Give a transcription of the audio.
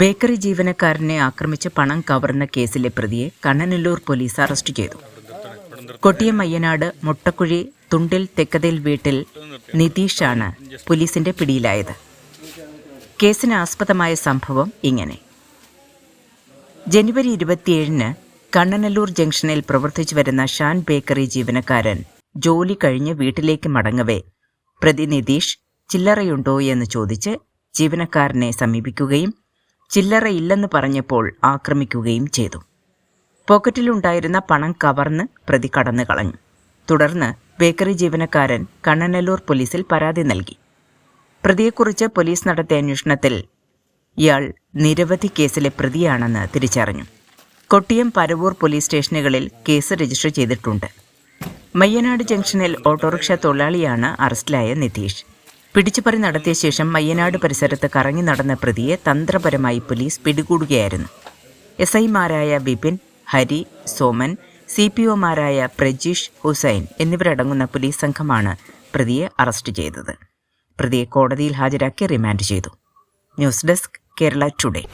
Bakery ജീവനക്കാരനെ ആക്രമിച്ച് പണം കവർന്ന കേസിലെ പ്രതിയെ കണ്ണനല്ലൂർ പോലീസ് അറസ്റ്റ് ചെയ്തു. കൊട്ടിയമയ്യനാട് മുട്ടക്കുഴി തുണ്ടിൽ തെക്കതിൽ വീട്ടിൽ നിതീഷാണ് പോലീസിന്റെ പിടിയിലായത്. കേസിന് ആസ്പദമായ സംഭവം ഇങ്ങനെ. ജനുവരി ഇരുപത്തിയേഴിന് കണ്ണനല്ലൂർ ജംഗ്ഷനിൽ പ്രവർത്തിച്ചു വരുന്ന ഷാൻ ബേക്കറി ജീവനക്കാരൻ ജോലി കഴിഞ്ഞ് വീട്ടിലേക്ക് മടങ്ങവേ. പ്രതി നിതീഷ് ചില്ലറയുണ്ടോ എന്ന് ചോദിച്ച് ജീവനക്കാരനെ സമീപിക്കുകയും ചില്ലറയില്ലെന്ന് പറഞ്ഞപ്പോൾ ആക്രമിക്കുകയും ചെയ്തു. പോക്കറ്റിലുണ്ടായിരുന്ന പണം കവർന്ന് പ്രതി കടന്നു കളഞ്ഞു. തുടർന്ന് ബേക്കറി ജീവനക്കാരൻ കണ്ണനല്ലൂർ പോലീസിൽ പരാതി നൽകി. പ്രതിയെക്കുറിച്ച് പോലീസ് നടത്തിയ അന്വേഷണത്തിൽ ഇയാൾ നിരവധി കേസിലെ പ്രതിയാണെന്ന് തിരിച്ചറിഞ്ഞു. കൊട്ടിയം പരവൂർ പോലീസ് സ്റ്റേഷനുകളിൽ കേസ് രജിസ്റ്റർ ചെയ്തിട്ടുണ്ട്. മയ്യനാട് ജംഗ്ഷനിൽ ഓട്ടോറിക്ഷ തൊഴിലാളിയാണ് അറസ്റ്റിലായ നിതീഷ്. പിടിച്ചുപറി നടത്തിയ ശേഷം മയ്യനാട് പരിസരത്ത് കറങ്ങി നടന്ന പ്രതിയെ തന്ത്രപരമായി പോലീസ് പിടികൂടുകയായിരുന്നു. എസ് ഐമാരായ ബിപിൻ ഹരി സോമൻ സി പി ഒമാരായ പ്രജീഷ് ഹുസൈൻ എന്നിവരടങ്ങുന്ന പോലീസ് സംഘമാണ് പ്രതിയെ അറസ്റ്റ് ചെയ്തത്. പ്രതിയെ കോടതിയിൽ ഹാജരാക്കി റിമാൻഡ് ചെയ്തു. News desk Kerala today.